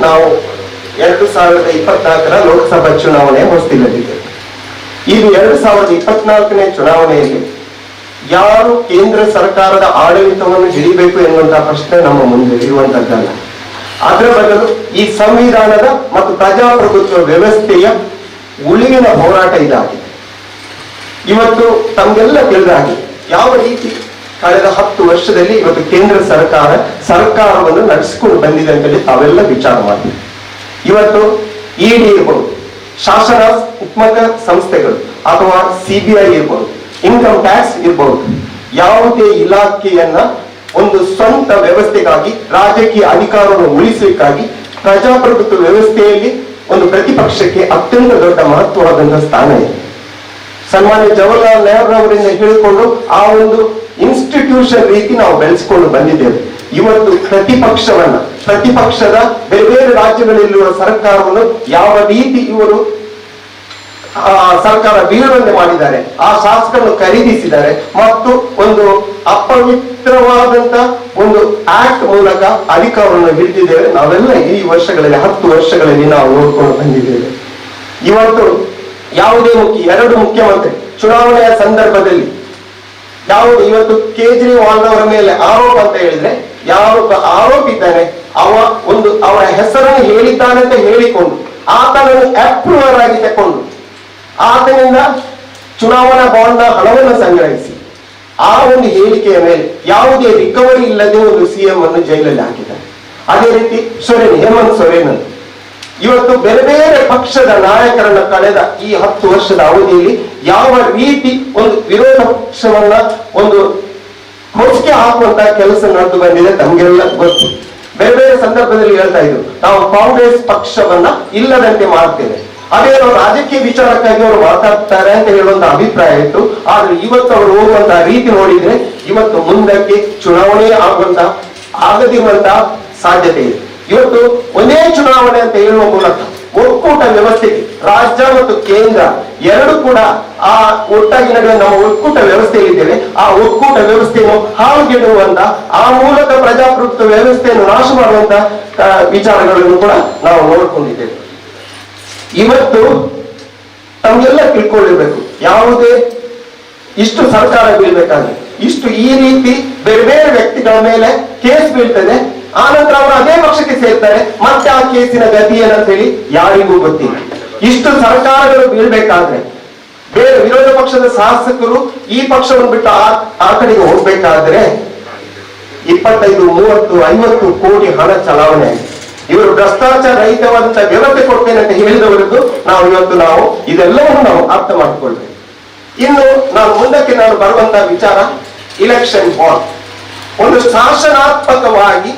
ನಾವು ಎರಡು ಸಾವಿರದ ಇಪ್ಪತ್ನಾಲ್ಕರ ಲೋಕಸಭಾ ಚುನಾವಣೆ ಹೊಸ್ತಿಲ್ಲದಿದೆ ಇದು ಎರಡು ಸಾವಿರದ ಇಪ್ಪತ್ನಾಲ್ಕನೇ ಚುನಾವಣೆಯಲ್ಲಿ ಯಾರು ಕೇಂದ್ರ ಸರ್ಕಾರದ ಆಡಳಿತವನ್ನು ಹಿಡಿಬೇಕು ಎನ್ನುವಂತಹ ಪ್ರಶ್ನೆ ನಮ್ಮ ಮುಂದೆ ಇರುವಂತದ್ದಲ್ಲ. ಅದರ ಬದಲು ಈ ಸಂವಿಧಾನದ ಮತ್ತು ಪ್ರಜಾಪ್ರಭುತ್ವ ವ್ಯವಸ್ಥೆಯ ಉಳಿವಿನ ಹೋರಾಟ ಇದಾಗಿದೆ. ಇವತ್ತು ತಮಗೆಲ್ಲ ತಿಳಿದಾಗಿದೆ ಯಾವ ರೀತಿ ಕಳೆದ ಹತ್ತು ವರ್ಷದಲ್ಲಿ ಇವತ್ತು ಕೇಂದ್ರ ಸರ್ಕಾರ ಸರ್ಕಾರವನ್ನು ನಡೆಸಿಕೊಂಡು ಬಂದಿದೆ ಅಂತೇಳಿ ತಾವೆಲ್ಲ ವಿಚಾರ ಮಾಡಿ. ಇವತ್ತು ಇಡಿ ಇರ್ಬೋದು ಶಾಸನಾತ್ಮಕ ಸಂಸ್ಥೆಗಳು ಅಥವಾ ಸಿಬಿಐ ಇರ್ಬೋದು ಇನ್ಕಮ್ ಟ್ಯಾಕ್ಸ್ ಇರ್ಬೋದು, ಯಾವುದೇ ಇಲಾಖೆಯನ್ನ ಒಂದು ಸ್ವಂತ ವ್ಯವಸ್ಥೆಗಾಗಿ, ರಾಜಕೀಯ ಅಧಿಕಾರವನ್ನು ಉಳಿಸಲಿಕ್ಕಾಗಿ ಪ್ರಜಾಪ್ರಭುತ್ವ ವ್ಯವಸ್ಥೆಯಲ್ಲಿ ಒಂದು ಪ್ರತಿಪಕ್ಷಕ್ಕೆ ಅತ್ಯಂತ ದೊಡ್ಡ ಮಹತ್ವವಾದಂತಹ ಸ್ಥಾನ ಇದೆ. ಸನ್ಮಾನ್ಯ ಜವಾಹರ್ಲಾಲ್ ನೆಹರು ಅವರಿಂದ ಹೇಳಿಕೊಂಡು ಆ ಒಂದು ಇನ್ಸ್ಟಿಟ್ಯೂಷನ್ ರೀತಿ ನಾವು ಬೆಳೆಸಿಕೊಂಡು ಬಂದಿದ್ದೇವೆ. ಇವತ್ತು ಪ್ರತಿಪಕ್ಷವನ್ನ, ಪ್ರತಿಪಕ್ಷದ ಬೇರೆ ಬೇರೆ ರಾಜ್ಯಗಳಲ್ಲಿರುವ ಸರ್ಕಾರವನ್ನು ಯಾವ ರೀತಿ ಇವರು, ಆ, ಸರ್ಕಾರ ಬೀಳುವಂತೆ ಮಾಡಿದ್ದಾರೆ, ಆ ಶಾಸಕರನ್ನು ಖರೀದಿಸಿದ್ದಾರೆ ಮತ್ತು ಒಂದು ಅಪವಿತ್ರವಾದಂತ ಒಂದು ಆಕ್ಟ್ ಮೂಲಕ ಅಧಿಕಾರವನ್ನು ಹಿಡಿದಿದ್ದೇವೆ. ನಾವೆಲ್ಲ ಈ ವರ್ಷಗಳಲ್ಲಿ, ಹತ್ತು ವರ್ಷಗಳಲ್ಲಿ ನಾವು ನೋಡ್ಕೊಂಡು ಬಂದಿದ್ದೇವೆ. ಇವತ್ತು ಯಾವುದೇ ಮುಖ್ಯ, ಎರಡು ಮುಖ್ಯಮಂತ್ರಿ, ಚುನಾವಣೆಯ ಸಂದರ್ಭದಲ್ಲಿ ಯಾವುದು ಇವತ್ತು ಕೇಜ್ರಿವಾಲ್ ಅವರ ಮೇಲೆ ಆರೋಪ ಅಂತ ಹೇಳಿದ್ರೆ ಯಾರೊಬ್ಬ ಆರೋಪ ಇದ್ದಾನೆ ಅವ ಒಂದು ಅವರ ಹೆಸರನ್ನು ಹೇಳಿದ್ದಾನೆ ಅಂತ ಹೇಳಿಕೊಂಡು, ಆತನನ್ನು ಅಪ್ರೂವರ್ ಆಗಿ ತಕೊಂಡು ಆತನಿಂದ ಚುನಾವಣಾ ಬಾಂಡ ಹಣವನ್ನು ಸಂಗ್ರಹಿಸಿ, ಆ ಒಂದು ಹೇಳಿಕೆಯ ಮೇಲೆ ಯಾವುದೇ ರಿಕವರಿ ಇಲ್ಲದೆ ಒಂದು ಸಿಎಂ ಅನ್ನು ಜೈಲಲ್ಲಿ ಹಾಕಿದ್ದಾರೆ. ಅದೇ ರೀತಿ ಸೊರೇನ್, ಹೇಮಂತ್ ಸೊರೇನ್ ಅಂತ. ಇವತ್ತು ಬೇರೆ ಬೇರೆ ಪಕ್ಷದ ನಾಯಕರನ್ನ ಕಳೆದ ಈ ಹತ್ತು ವರ್ಷದ ಅವಧಿಯಲ್ಲಿ ಯಾವ ರೀತಿ ಒಂದು ವಿರೋಧ ಪಕ್ಷವನ್ನ ಒಂದು ಹೊಸಿಗೆ ಹಾಕುವಂತ ಕೆಲಸ ನಡೆದು ಬಂದಿದೆ ತಮಗೆಲ್ಲ ಗೊತ್ತು. ಬೇರೆ ಬೇರೆ ಸಂದರ್ಭದಲ್ಲಿ ಹೇಳ್ತಾ ಇದ್ರು, ನಾವು ಕಾಂಗ್ರೆಸ್ ಪಕ್ಷವನ್ನ ಇಲ್ಲದಂತೆ ಮಾಡ್ತೇವೆ. ಅದೇನೋ ರಾಜಕೀಯ ವಿಚಾರಕ್ಕಾಗಿ ಅವರು ಮಾತಾಡ್ತಾರೆ ಅಂತ ಹೇಳುವಂತ ಅಭಿಪ್ರಾಯ ಇತ್ತು. ಆದ್ರೆ ಇವತ್ತು ಅವರು ಹೋಗುವಂತ ರೀತಿ ನೋಡಿದ್ರೆ ಇವತ್ತು ಮುಂದಕ್ಕೆ ಚುನಾವಣೆ ಆಗುವಂತ ಆಗದಿರುವಂತಹ ಸಾಧ್ಯತೆ ಇದೆ. ಇವತ್ತು ಒಂದೇ ಚುನಾವಣೆ ಅಂತ ಹೇಳುವ ಮೂಲಕ ಒಕ್ಕೂಟ ವ್ಯವಸ್ಥೆಗೆ ರಾಜ್ಯ ಮತ್ತು ಕೇಂದ್ರ ಎರಡು ಕೂಡ ಆ ಒಟ್ಟಾಗಿ ನಡೆಯುವ ನಾವು ಒಕ್ಕೂಟ ವ್ಯವಸ್ಥೆಯಲ್ಲಿದ್ದೇವೆ. ಆ ಒಕ್ಕೂಟ ವ್ಯವಸ್ಥೆಯನ್ನು ಹಾಳುಗೆಡುವಂತ ಆ ಮೂಲಕ ಪ್ರಜಾಪ್ರಭುತ್ವ ವ್ಯವಸ್ಥೆಯನ್ನು ನಾಶ ಮಾಡುವಂತ ವಿಚಾರಗಳನ್ನು ಕೂಡ ನಾವು ನೋಡಿಕೊಂಡಿದ್ದೇವೆ. ಇವತ್ತು ತಮಗೆಲ್ಲ ತಿಳ್ಕೊಂಡಿರ್ಬೇಕು, ಯಾವುದೇ ಇಷ್ಟು ಸರ್ಕಾರ ಬೀಳ್ಬೇಕಾದ್ರೆ ಇಷ್ಟು ಈ ರೀತಿ ಬೇರೆ ಬೇರೆ ವ್ಯಕ್ತಿಗಳ ಮೇಲೆ ಕೇಸ್ ಬೀಳ್ತದೆ ಆನಂತರ ಅವರು ಅದೇ ಪಕ್ಷಕ್ಕೆ ಸೇರ್ತಾರೆ. ಮತ್ತೆ ಆ ಕೇಸಿನ ಗತಿ ಏನಂತ ಹೇಳಿ ಯಾರಿಗೂ ಗೊತ್ತಿಲ್ಲ. ಇಷ್ಟು ಸರ್ಕಾರಗಳು ಬೀಳ್ಬೇಕಾದ್ರೆ, ಬೇರೆ ವಿರೋಧ ಪಕ್ಷದ ಶಾಸಕರು ಈ ಪಕ್ಷವನ್ನು ಬಿಟ್ಟು ಆ ಕಡೆಗೆ ಹೋಗ್ಬೇಕಾದ್ರೆ ಇಪ್ಪತ್ತೈದು, ಮೂವತ್ತು, ಐವತ್ತು ಕೋಟಿ ಹಣ ಚಲಾವಣೆ. ಇವರು ಭ್ರಷ್ಟಾಚಾರ ರಹಿತವಾದಂತ ವ್ಯವಸ್ಥೆ ಕೊಡ್ತೇನೆ ಅಂತ ಹೇಳಿದವರದ್ದು ನಾವು ಇವತ್ತು ನಾವು ಇದೆಲ್ಲವನ್ನು ನಾವು ಅರ್ಥ ಮಾಡಿಕೊಳ್ಬೇಕು. ಇನ್ನು ನಾವು ಮುಂದಕ್ಕೆ ನಾನು ಬರುವಂತ ವಿಚಾರ ಇಲೆಕ್ಷನ್ ಬಾಂಡ್ ಒಂದು ಶಾಸನಾತ್ಮಕವಾಗಿ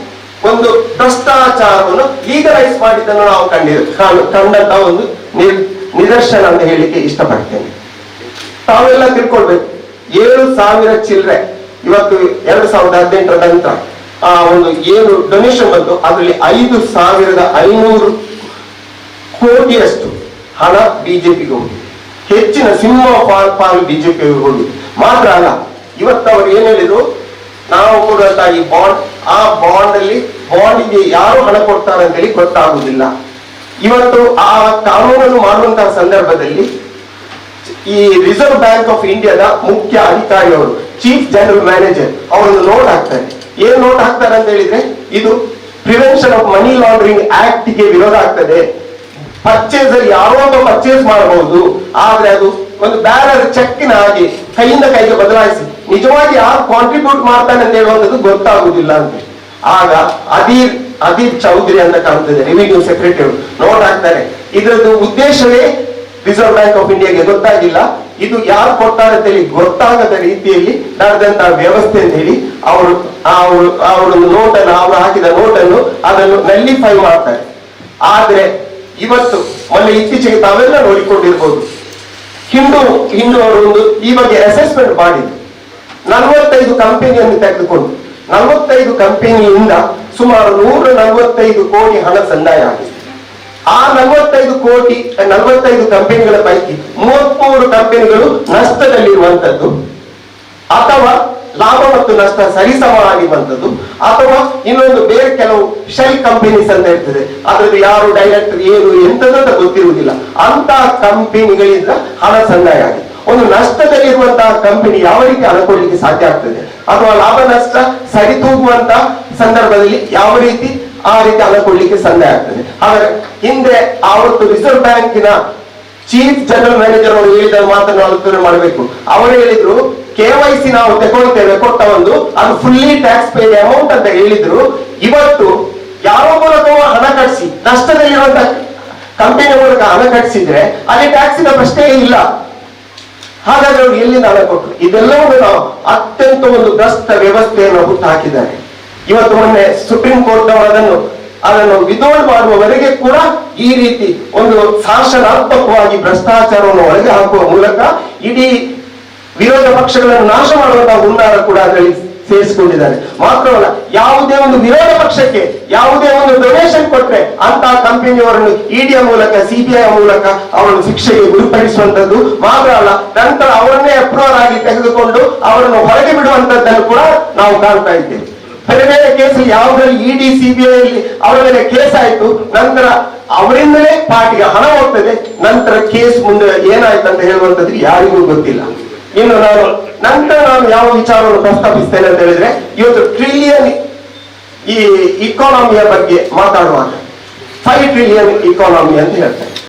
ಒಂದು ಭ್ರಷ್ಟಾಚಾರವನ್ನು ಲೀಗಲೈಸ್ ಮಾಡಿದ್ದನ್ನು ನಾವು ಕಂಡಿದ್ದು ನಾನು ಕಂಡಂತ ಒಂದು ನಿದರ್ಶನ ಅಂತ ಹೇಳಿಕ್ಕೆ ಇಷ್ಟಪಡ್ತೇನೆ. ತಾವೆಲ್ಲ ತಿಳ್ಕೊಳ್ಬೇಕು. ಏಳು ಸಾವಿರ ಚಿಲ್ಲರೆ ಇವತ್ತು ಎರಡು ಸಾವಿರದ ಹದಿನೆಂಟರ ನಂತರ, ಆ ಒಂದು ಏನು ಡೊನೇಷನ್ ಬಂತು. ಅದರಲ್ಲಿ ಐದು ಸಾವಿರದ ಐನೂರು ಕೋಟಿಯಷ್ಟು ಹಣ ಬಿಜೆಪಿಗೆ ಹೋಗಿದೆ. ಹೆಚ್ಚಿನ ಸಿಂಹ ಪಾಲ್ ಪಾಲು ಬಿಜೆಪಿಗೆ ಹೋಗಿದೆ. ಮಾತ್ರ ಅಲ್ಲ ಇವತ್ತು ಅವರು ಏನ್ ಹೇಳಿದ್ರು? ನಾವು ಕೊಡುವಂತ ಈ ಬಾಂಡ್ ಆ ಬಾಂಡ್ ಅಲ್ಲಿ ಬಾಂಡಿಗೆ ಯಾರು ಹಣ ಕೊಡ್ತಾರೆ ಅಂತ ಹೇಳಿ ಗೊತ್ತಾಗುದಿಲ್ಲ ಇವತ್ತು ಆ ಕಾನೂನನ್ನು ಮಾಡುವಂತಹ ಸಂದರ್ಭದಲ್ಲಿ ಈ ರಿಸರ್ವ್ ಬ್ಯಾಂಕ್ ಆಫ್ ಇಂಡಿಯಾದ ಮುಖ್ಯ ಅಧಿಕಾರಿಯವರು ಚೀಫ್ ಜನರಲ್ ಮ್ಯಾನೇಜರ್ ಅವರನ್ನು ನೋಟ್ ಹಾಕ್ತಾರೆ. ಏನ್ ನೋಟ್ ಹಾಕ್ತಾರೆ ಅಂತ ಹೇಳಿದ್ರೆ, ಇದು ಪ್ರಿವೆನ್ಷನ್ ಆಫ್ ಮನಿ ಲಾಂಡ್ರಿಂಗ್ ಆಕ್ಟ್ಗೆ ವಿರೋಧ ಆಗ್ತದೆ. ಪರ್ಚೇಸ್ ಯಾರೋ ಒಬ್ಬ ಪರ್ಚೇಸ್ ಮಾಡಬಹುದು, ಆದ್ರೆ ಅದು ಒಂದು ಬ್ಯಾನರ್ ಚೆಕ್ಕಿನ ಹಾಗೆ ಕೈಯಿಂದ ಕೈಗೆ ಬದಲಾಯಿಸಿ ನಿಜವಾಗಿ ಯಾರು ಕಾಂಟ್ರಿಬ್ಯೂಟ್ ಮಾಡ್ತಾನೆ ಅಂತ ಹೇಳುವಂಥದ್ದು ಗೊತ್ತಾಗುದಿಲ್ಲ ಅಂತ. ಆಗ ಅದೀರ್ ಅದೀರ್ ಚೌಧರಿ ಅಂತ ಕಾಣ್ತದೆ ರೆವಿನ್ಯೂ ಸೆಕ್ರೆಟರಿ ನೋಟ್ ಹಾಕ್ತಾರೆ ಇದರದ್ದು ಉದ್ದೇಶವೇ ರಿಸರ್ವ್ ಬ್ಯಾಂಕ್ ಆಫ್ ಇಂಡಿಯಾಗೆ ಗೊತ್ತಾಗಿಲ್ಲ. ಇದು ಯಾರು ಕೊಡ್ತಾರೆ ಅಂತ ಹೇಳಿ ಗೊತ್ತಾಗದ ರೀತಿಯಲ್ಲಿ ನಡೆದಂತಹ ವ್ಯವಸ್ಥೆ ಅಂತ ಹೇಳಿ ಅವರು ಅವರು ಅವರು ನೋಟನ್ನು, ಅವರು ಹಾಕಿದ ನೋಟನ್ನು ಅದನ್ನು ನಲ್ಲಿಫೈ ಮಾಡ್ತಾರೆ. ಆದ್ರೆ ಇವತ್ತು ಮೊನ್ನೆ ಇತ್ತೀಚೆಗೆ ತಾವೆಲ್ಲ ನೋಡಿಕೊಂಡಿರ್ಬೋದು. ಹಿಂದೂ ಹಿಂದೂ ಅವರು ಒಂದು ಈ ಬಗ್ಗೆ ಅಸೆಸ್ಮೆಂಟ್ ಮಾಡಿದ್ರು. ನಲವತ್ತೈದು ಕಂಪನಿಯನ್ನು ತೆಗೆದುಕೊಂಡು, ನಲವತ್ತೈದು ಕಂಪನಿಯಿಂದ ಸುಮಾರು ನೂರ ನಲವತ್ತೈದು ಕೋಟಿ ಹಣ ಸಂದಾಯ ಆಗಿದೆ. ಆ ನಲವತ್ತೈದು ಕೋಟಿ, ನಲವತ್ತೈದು ಕಂಪನಿಗಳ ಪೈಕಿ ಮೂವತ್ಮೂರು ಕಂಪನಿಗಳು ನಷ್ಟದಲ್ಲಿರುವಂತದ್ದು ಅಥವಾ ಲಾಭ ಮತ್ತು ನಷ್ಟ ಸರಿಸಮವಾಗಿ ಬಂದದ್ದು, ಅಥವಾ ಇನ್ನೊಂದು ಬೇರೆ ಕೆಲವು ಶೆಲ್ ಕಂಪನೀಸ್ ಅಂತ ಇರ್ತದೆ. ಅದರಲ್ಲಿ ಯಾರು ಡೈರೆಕ್ಟರ್ ಏನು ಎಂತದಂತ ಗೊತ್ತಿರುವುದಿಲ್ಲ. ಅಂತ ಕಂಪನಿಗಳಿಂದ ಹಣ ಸಂದಾಯ ಆಗಿದೆ. ಒಂದು ನಷ್ಟದಲ್ಲಿರುವಂತಹ ಕಂಪನಿ ಯಾವ ರೀತಿ ಕೊಡ್ಲಿಕ್ಕೆ ಸಾಧ್ಯ ಆಗ್ತದೆ? ಅಥವಾ ಲಾಭ, ನಷ್ಟ ಸರಿತೂಗುವಂತ ಸಂದರ್ಭದಲ್ಲಿ ಯಾವ ರೀತಿ ಆ ರೀತಿ ಹಣ ಕೊಡ್ಲಿಕ್ಕೆ ಸಂದಾಯ ಆಗ್ತದೆ? ಆದರೆ ಹಿಂದೆ ಆವತ್ತು ರಿಸರ್ವ್ ಬ್ಯಾಂಕಿನ ಚೀಫ್ ಜನರಲ್ ಮ್ಯಾನೇಜರ್ ಅವರು ಹೇಳಿದ ಮಾತನ್ನು ಆಲೋಚನೆ ಮಾಡಬೇಕು. ಅವರು ಹೇಳಿದ್ರು, ಕೆ ವೈ ಸಿ ನಾವು ತಗೊಳ್ತೇವೆ, ಕೊಟ್ಟ ಒಂದು, ಅದು ಫುಲ್ಲಿ ಟ್ಯಾಕ್ಸ್ ಪೇ ಅಮೌಂಟ್ ಅಂತ ಹೇಳಿದ್ರು. ಇವತ್ತು ಯಾವ ಮೂಲಕವೂ ಹಣ ಕಟ್ಸಿ ನಷ್ಟದಲ್ಲಿರುವಂತಹ ಕಂಪನಿ ಮೂಲಕ ಹಣ ಕಟ್ಸಿದ್ರೆ, ಅಲ್ಲಿ ಟ್ಯಾಕ್ಸಿನ ಪ್ರಶ್ನೆ ಇಲ್ಲ. ಹಾಗಾದ್ರೆ ಅವ್ರು ಎಲ್ಲಿ ನಾಳೆ ಕೊಟ್ಟರು ಇದೆಲ್ಲವನ್ನು ನಾವು ಅತ್ಯಂತ ಒಂದು ಭ್ರಷ್ಟ ವ್ಯವಸ್ಥೆಯನ್ನು ಹುಟ್ಟಾಕಿದ್ದಾರೆ. ಇವತ್ತು ಮೊನ್ನೆ ಸುಪ್ರೀಂ ಕೋರ್ಟ್ ಅವರು ಅದನ್ನು ಅದನ್ನು ವಿದೋಲ್ ಮಾಡುವವರೆಗೆ ಕೂಡ ಈ ರೀತಿ ಒಂದು ಶಾಸನಾತ್ಮಕವಾಗಿ ಭ್ರಷ್ಟಾಚಾರವನ್ನು ಒಳಗೆ ಹಾಕುವ ಮೂಲಕ ಇಡೀ ವಿರೋಧ ಪಕ್ಷಗಳನ್ನು ನಾಶ ಮಾಡುವಂತಹ ಹುನ್ನಾರ ಕೂಡ ಅದರಲ್ಲಿ ಸೇರಿಸಿಕೊಂಡಿದ್ದಾರೆ. ಮಾತ್ರವಲ್ಲ ಯಾವುದೇ ಒಂದು ವಿರೋಧ ಪಕ್ಷಕ್ಕೆ ಯಾವುದೇ ಒಂದು ಡೊನೇಷನ್ ಕೊಟ್ರೆ ಅಂತ ಕಂಪನಿಯವರನ್ನು ಇಡಿಯ ಮೂಲಕ ಸಿಬಿಐ ಮೂಲಕ ಅವರನ್ನು ಶಿಕ್ಷೆಗೆ ಗುರಿಪಡಿಸುವಂತದ್ದು ಮಾತ್ರ ಅಲ್ಲ, ನಂತರ ಅವರನ್ನೇ ಅಪ್ರೂವರ್ ಆಗಿ ತೆಗೆದುಕೊಂಡು ಅವರನ್ನು ಹೊರಗೆ ಬಿಡುವಂತದ್ದನ್ನು ಕೂಡ ನಾವು ಕಾಣ್ತಾ ಇದ್ದೇವೆ. ಬೇರೆ ಕೇಸ್ ಯಾವುದ್ರಲ್ಲಿ ಇಡಿ ಸಿಬಿಐ ಅವರ ಮೇಲೆ ಕೇಸ್ ಆಯ್ತು, ನಂತರ ಅವರಿಂದಲೇ ಪಾರ್ಟಿಗೆ ಹಣ ಹೋಗ್ತದೆ, ನಂತರ ಕೇಸ್ ಮುಂದೆ ಏನಾಯ್ತು ಅಂತ ಹೇಳುವಂತದ್ದು ಯಾರಿಗೂ ಗೊತ್ತಿಲ್ಲ. ಇನ್ನು ನಾನು ನಂತರ ನಾನು ಯಾವ ವಿಚಾರವನ್ನು ಪ್ರಸ್ತಾಪಿಸ್ತೇನೆ ಅಂತ ಹೇಳಿದ್ರೆ, ಇವತ್ತು ಟ್ರಿಲಿಯನ್ ಈ ಇಕಾನಮಿಯ ಬಗ್ಗೆ ಮಾತಾಡುವಾಗ ಫೈವ್ ಟ್ರಿಲಿಯನ್ ಇಕಾನಮಿ ಅಂತ ಹೇಳ್ತಾರೆ